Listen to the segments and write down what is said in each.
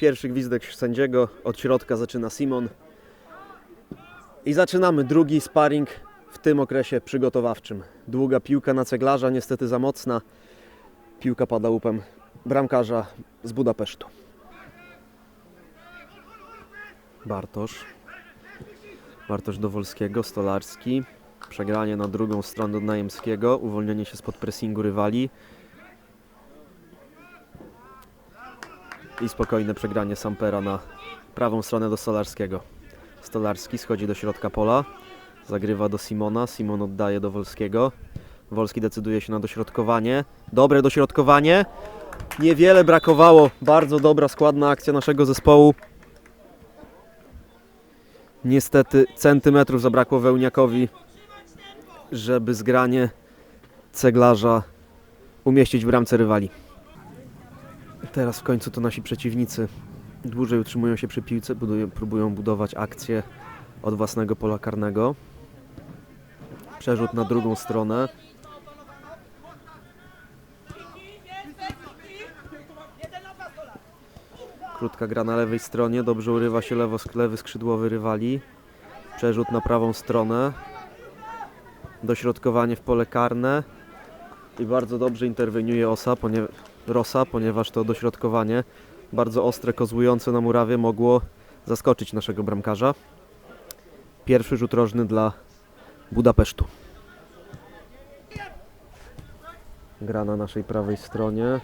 Pierwszy gwizdek sędziego, od środka zaczyna Simon. I zaczynamy drugi sparring w tym okresie przygotowawczym. Długa piłka na ceglarza, niestety za mocna. Piłka pada łupem bramkarza z Budapesztu. Bartosz. Bartosz do Wolskiego, Stolarski. Przegranie na drugą stronę od Najemskiego. Uwolnienie się spod pressingu rywali. I spokojne przegranie Sampera na prawą stronę do Stolarskiego. Stolarski schodzi do środka pola. Zagrywa do Simona. Simon oddaje do Wolskiego. Wolski decyduje się na dośrodkowanie. Dobre dośrodkowanie. Niewiele brakowało. Bardzo dobra, składna akcja naszego zespołu. Niestety centymetrów zabrakło Wełniakowi, żeby zgranie ceglarza umieścić w bramce rywali. Teraz w końcu to nasi przeciwnicy dłużej utrzymują się przy piłce, próbują budować akcję od własnego pola karnego. Przerzut na drugą stronę. Krótka gra na lewej stronie, dobrze urywa się lewo, lewy skrzydłowy rywali. Przerzut na prawą stronę. Dośrodkowanie w pole karne. I bardzo dobrze interweniuje Osa, ponie, Rosa, ponieważ to dośrodkowanie bardzo ostre, kozłujące na murawie mogło zaskoczyć naszego bramkarza. Pierwszy rzut rożny dla Budapesztu. Gra na naszej prawej stronie.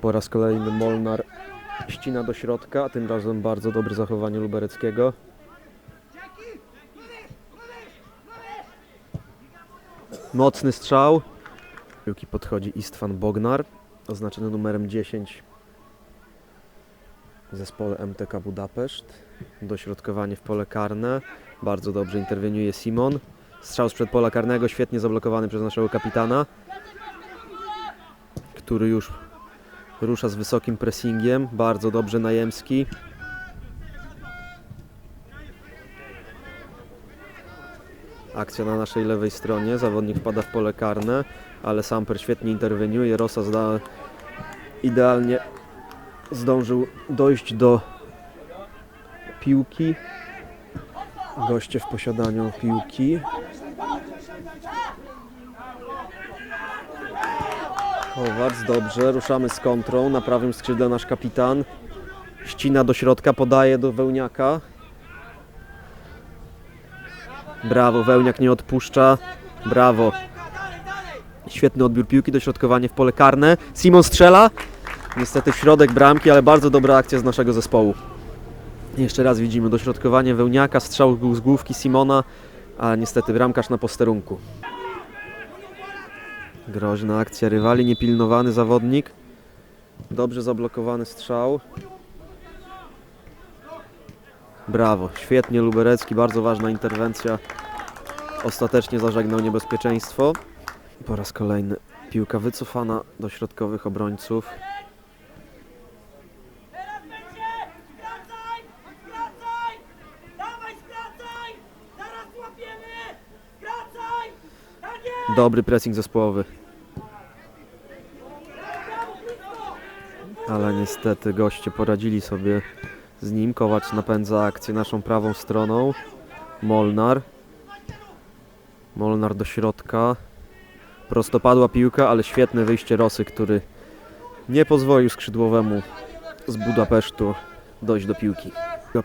Po raz kolejny Molnar ścina do środka, tym razem bardzo dobre zachowanie Lubereckiego. Mocny strzał. Piłki podchodzi Istvan Bognar, oznaczony numerem 10 w zespole MTK Budapeszt. Dośrodkowanie w pole karne. Bardzo dobrze interweniuje Simon. Strzał sprzed pola karnego, świetnie zablokowany przez naszego kapitana, który już rusza z wysokim pressingiem. Bardzo dobrze Najemski. Akcja na naszej lewej stronie. Zawodnik wpada w pole karne, ale Samper świetnie interweniuje. Rosa zda... idealnie zdążył dojść do piłki. Goście w posiadaniu piłki. Kowarc, dobrze, ruszamy z kontrą. Na prawym skrzydle nasz kapitan. Ścina do środka, podaje do Wełniaka. Brawo, Wełniak nie odpuszcza. Brawo. Świetny odbiór piłki, dośrodkowanie w pole karne. Simon strzela. Niestety w środek bramki, ale bardzo dobra akcja z naszego zespołu. Jeszcze raz widzimy dośrodkowanie Wełniaka, strzał z główki Simona, a niestety bramkarz na posterunku. Groźna akcja rywali, niepilnowany zawodnik. Dobrze zablokowany strzał. Brawo, świetnie Luberecki, bardzo ważna interwencja. Ostatecznie zażegnał niebezpieczeństwo. Po raz kolejny piłka wycofana do środkowych obrońców. Dobry pressing zespołowy. Ale niestety goście poradzili sobie z nim. Kowacz napędza akcję naszą prawą stroną. Molnar. Molnar do środka. Prostopadła piłka, ale świetne wyjście Rosy, który nie pozwolił skrzydłowemu z Budapesztu dojść do piłki.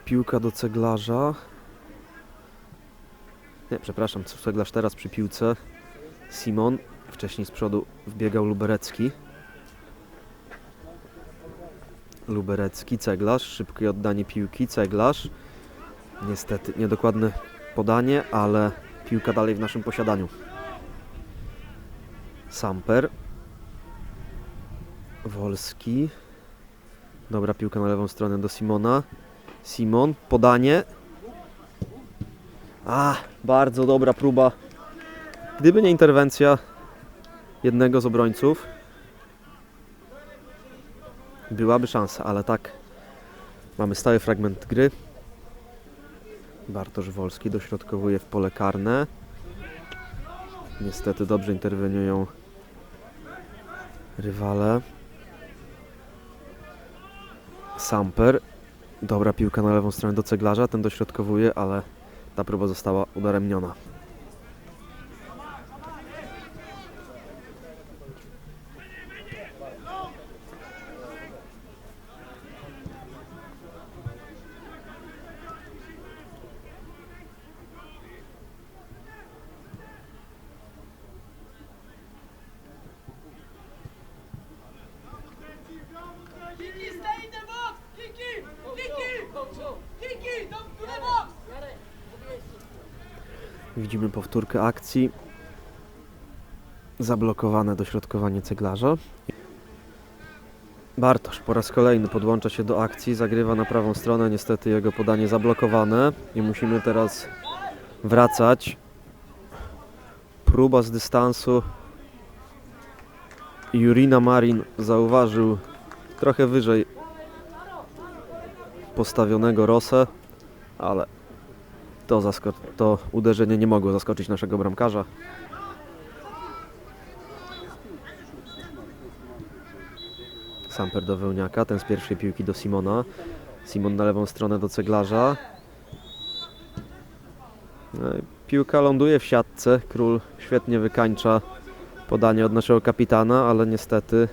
Piłka do ceglarza. Nie, przepraszam, ceglarz teraz przy piłce. Simon. Wcześniej z przodu wbiegał Luberecki. Luberecki, ceglarz, szybkie oddanie piłki, ceglarz. Niestety niedokładne podanie, ale piłka dalej w naszym posiadaniu. Samper. Wolski. Dobra piłka na lewą stronę do Simona. Simon, podanie. A, bardzo dobra próba. Gdyby nie interwencja jednego z obrońców, byłaby szansa, ale tak. Mamy stały fragment gry. Bartosz Wolski dośrodkowuje w pole karne. Niestety dobrze interweniują rywale. Samper. Dobra piłka na lewą stronę do ceglarza, ten dośrodkowuje, ale ta próba została udaremniona. Widzimy powtórkę akcji. Zablokowane dośrodkowanie ceglarza. Bartosz po raz kolejny podłącza się do akcji, zagrywa na prawą stronę. Niestety jego podanie zablokowane i musimy teraz wracać. Próba z dystansu. Jurina Marin zauważył trochę wyżej postawionego Rosę, ale to, to uderzenie nie mogło zaskoczyć naszego bramkarza. Samper do Wełniaka, ten z pierwszej piłki do Simona. Simon na lewą stronę do ceglarza. No Piłka ląduje w siatce. Król świetnie wykańcza podanie od naszego kapitana, ale niestety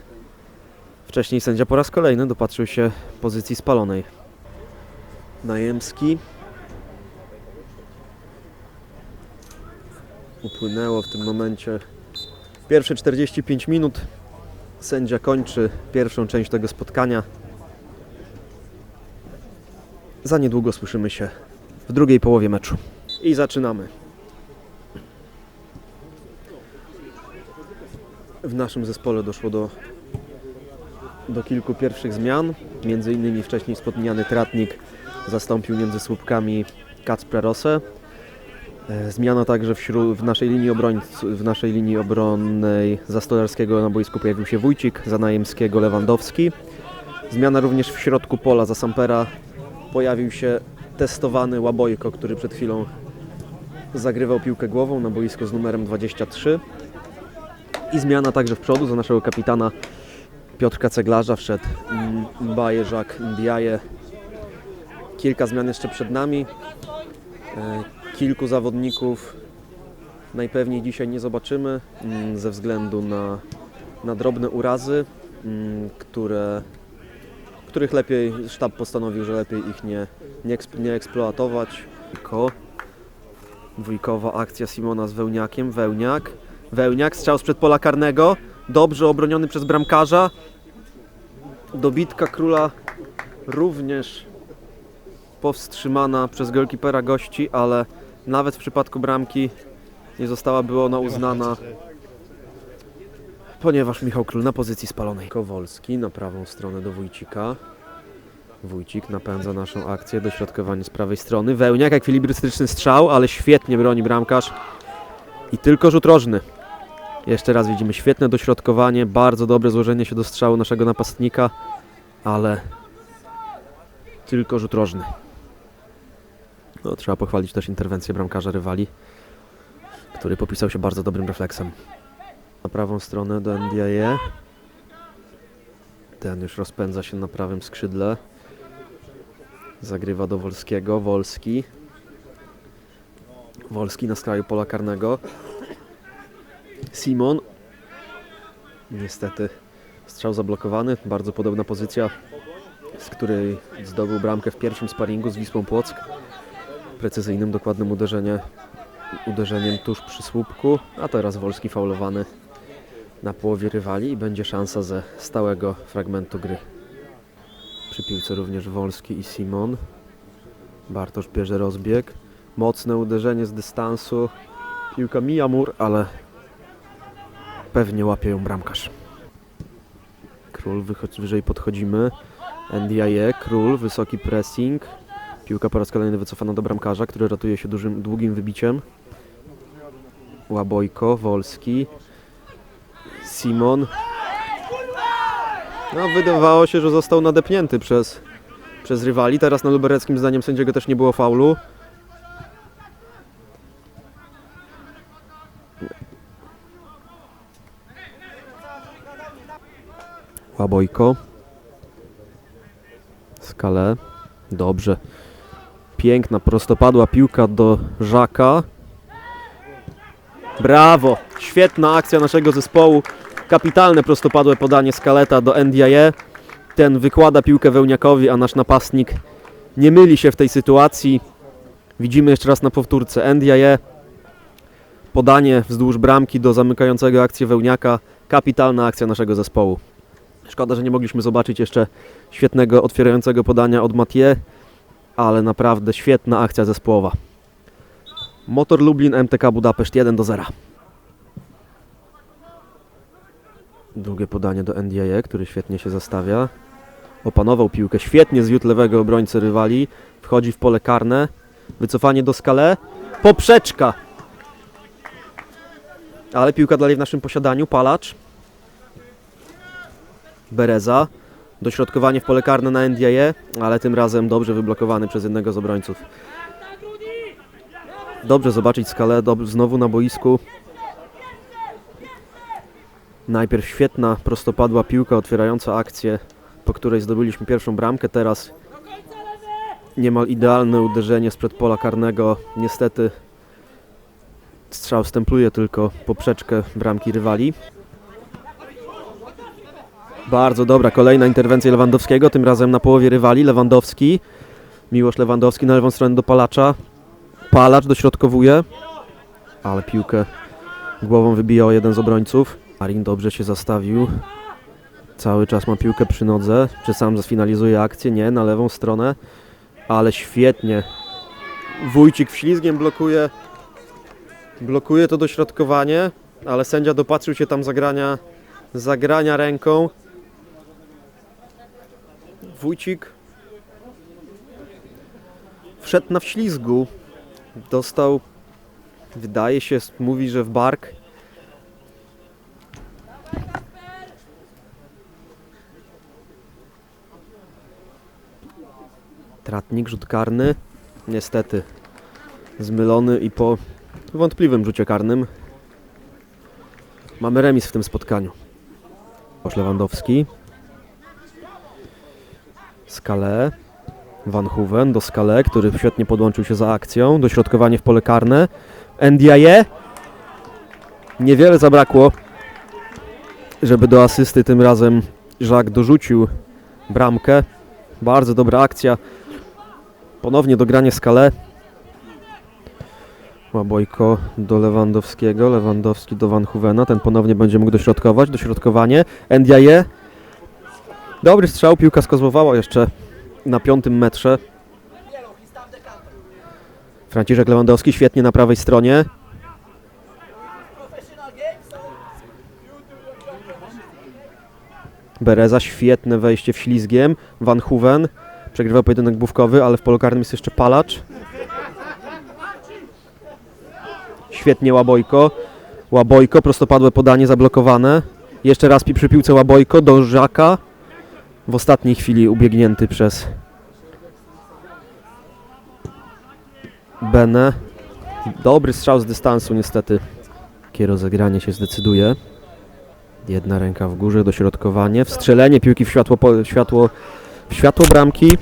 wcześniej sędzia po raz kolejny dopatrzył się pozycji spalonej. Najemski Upłynęło w tym momencie pierwsze 45 minut. Sędzia kończy pierwszą część tego spotkania. Za niedługo słyszymy się w drugiej połowie meczu. I zaczynamy. W naszym zespole doszło do, do kilku pierwszych zmian. Między innymi wcześniej wspomniany tratnik zastąpił między słupkami Kacpra Rosę. E, Zmiana także wśród, w naszej linii obrońców, w naszej linii obronnej za Stolarskiego na boisku pojawił się Wójcik, za Najemskiego Lewandowski. Zmiana również w środku pola za Sampera pojawił się testowany Łabojko, który przed chwilą zagrywał piłkę głową na boisku z numerem 23. I zmiana także w przodu za naszego kapitana Piotrka Ceglarza wszedł Jacques Ndiaye. Kilka zmian jeszcze przed nami. Kilku zawodników najpewniej dzisiaj nie zobaczymy mm, ze względu na, na drobne urazy, mm, które, których lepiej sztab postanowił, że lepiej ich nie, nie, nie eksploatować. Ko. Akcja Simona z Wełniakiem. Wełniak. Wełniak, strzał sprzed pola karnego. Dobrze obroniony przez bramkarza. Dobitka króla również powstrzymana przez golkipera gości, ale nawet w przypadku bramki nie zostałaby ona uznana, ponieważ Michał Król na pozycji spalonej. Kowolski na prawą stronę do Wójcika. Wójcik napędza naszą akcję, dośrodkowanie z prawej strony. Wełniak, ekwilibrystyczny strzał, ale świetnie broni bramkarz. I tylko rzut rożny. Jeszcze raz widzimy świetne dośrodkowanie, bardzo dobre złożenie się do strzału naszego napastnika, ale tylko rzut rożny. No, trzeba pochwalić też interwencję bramkarza rywali, który popisał się bardzo dobrym refleksem. Na prawą stronę do NDIE. Ten już rozpędza się na prawym skrzydle. Zagrywa do Wolskiego. Wolski. Wolski na skraju pola karnego. Simon. Niestety strzał zablokowany. Bardzo podobna pozycja, z której zdobył bramkę w pierwszym sparingu z Wisłą Płock precyzyjnym, dokładnym uderzenie, uderzeniem tuż przy słupku, a teraz Wolski faulowany na połowie rywali i będzie szansa ze stałego fragmentu gry. Przy piłce również Wolski i Simon. Bartosz bierze rozbieg. Mocne uderzenie z dystansu. Piłka mija mur, ale pewnie łapie ją bramkarz. Król, wyżej podchodzimy. NDIE, Król, wysoki pressing. Piłka po raz kolejny wycofana do bramkarza, który ratuje się dużym, długim wybiciem. Łabojko, Wolski, Simon. No, wydawało się, że został nadepnięty przez, przez rywali. Teraz na Lubereckim zdaniem sędziego też nie było faulu. Łabojko. Skale. Dobrze. Piękna, prostopadła piłka do Żaka. Brawo! Świetna akcja naszego zespołu. Kapitalne prostopadłe podanie Skaleta do NDIE. Ten wykłada piłkę Wełniakowi, a nasz napastnik nie myli się w tej sytuacji. Widzimy jeszcze raz na powtórce NDIE. Podanie wzdłuż bramki do zamykającego akcję Wełniaka. Kapitalna akcja naszego zespołu. Szkoda, że nie mogliśmy zobaczyć jeszcze świetnego otwierającego podania od Mathieu, ale naprawdę świetna akcja zespołowa. Motor Lublin MTK Budapeszt 1 do 0. Drugie podanie do NDIE, który świetnie się zastawia. Opanował piłkę, świetnie zwiódł lewego obrońcy rywali. Wchodzi w pole karne. Wycofanie do skale. Poprzeczka! Ale piłka dalej w naszym posiadaniu. Palacz. Bereza. Dośrodkowanie w pole karne na NDIE, ale tym razem dobrze wyblokowany przez jednego z obrońców. Dobrze zobaczyć skalę znowu na boisku. Najpierw świetna prostopadła piłka otwierająca akcję, po której zdobyliśmy pierwszą bramkę. Teraz niemal idealne uderzenie sprzed pola karnego. Niestety strzał stempluje tylko poprzeczkę bramki rywali. Bardzo dobra, kolejna interwencja Lewandowskiego, tym razem na połowie rywali. Lewandowski, Miłosz Lewandowski na lewą stronę do Palacza. Palacz dośrodkowuje, ale piłkę głową wybijał jeden z obrońców. Arin dobrze się zastawił. Cały czas ma piłkę przy nodze. Czy sam sfinalizuje akcję? Nie, na lewą stronę. Ale świetnie. Wójcik wślizgiem blokuje. Blokuje to dośrodkowanie, ale sędzia dopatrzył się tam zagrania, zagrania ręką. Wójcik wszedł na wślizgu. Dostał, wydaje się, mówi, że w bark. Tratnik, rzut karny. Niestety zmylony i po wątpliwym rzucie karnym. Mamy remis w tym spotkaniu. Posz Lewandowski. Skale. Van Hoven do Skale, który świetnie podłączył się za akcją. Dośrodkowanie w pole karne. Ndiaye. Niewiele zabrakło, żeby do asysty tym razem Jacques dorzucił bramkę. Bardzo dobra akcja. Ponownie dogranie Skale. Łabojko do Lewandowskiego, Lewandowski do Van Hoovena, ten ponownie będzie mógł dośrodkować, dośrodkowanie, Ndiaye. Dobry strzał, piłka skozłowała jeszcze na piątym metrze. Franciszek Lewandowski świetnie na prawej stronie. Bereza, świetne wejście w ślizgiem. Van Hoeven przegrywa pojedynek główkowy, ale w polu karnym jest jeszcze Palacz. Świetnie Łabojko. Łabojko, prostopadłe podanie zablokowane. Jeszcze raz przy piłce Łabojko do Żaka. W ostatniej chwili ubiegnięty przez Benę. Dobry strzał z dystansu niestety. Takie rozegranie się zdecyduje. Jedna ręka w górze, dośrodkowanie, wstrzelenie piłki w światło, po- światło, w światło bramki.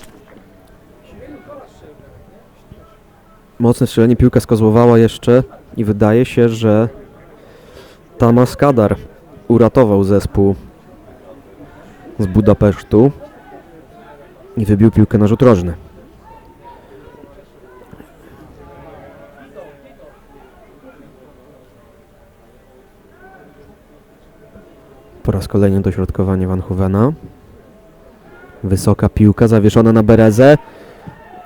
Mocne strzelenie, piłka skozłowała jeszcze i wydaje się, że Tamas Kadar uratował zespół z Budapesztu i wybił piłkę na rzut rożny. Po raz kolejny dośrodkowanie Van. Wysoka piłka zawieszona na Berezę.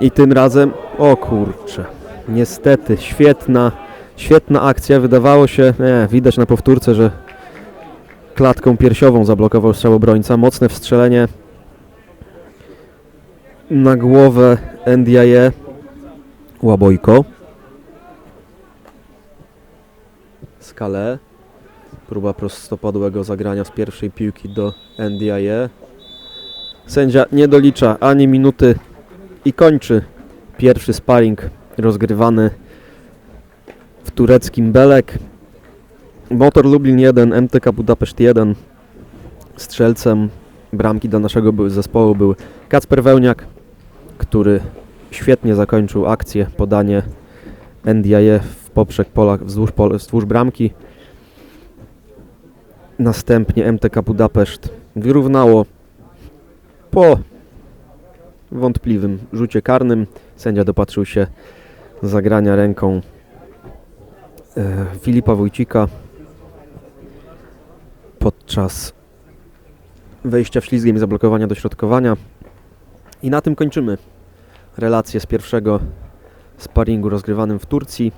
I tym razem, o kurczę, niestety, świetna, świetna akcja. Wydawało się, nie, widać na powtórce, że klatką piersiową zablokował strzał obrońca. Mocne wstrzelenie na głowę Ndiaye Łabojko. Skale. Próba prostopadłego zagrania z pierwszej piłki do Ndiaye. Sędzia nie dolicza ani minuty i kończy pierwszy sparring rozgrywany w tureckim Belek. Motor Lublin 1, MTK Budapeszt 1. Strzelcem bramki dla naszego zespołu był Kacper Wełniak. który świetnie zakończył akcję, podanie NDIE w poprzek pola wzdłuż, pole, wzdłuż bramki. Następnie MTK Budapeszt wyrównało po wątpliwym rzucie karnym. Sędzia dopatrzył się zagrania ręką e, Filipa Wójcika podczas wejścia w ślizgiem i zablokowania dośrodkowania. I na tym kończymy relację z pierwszego sparingu rozgrywanym w Turcji.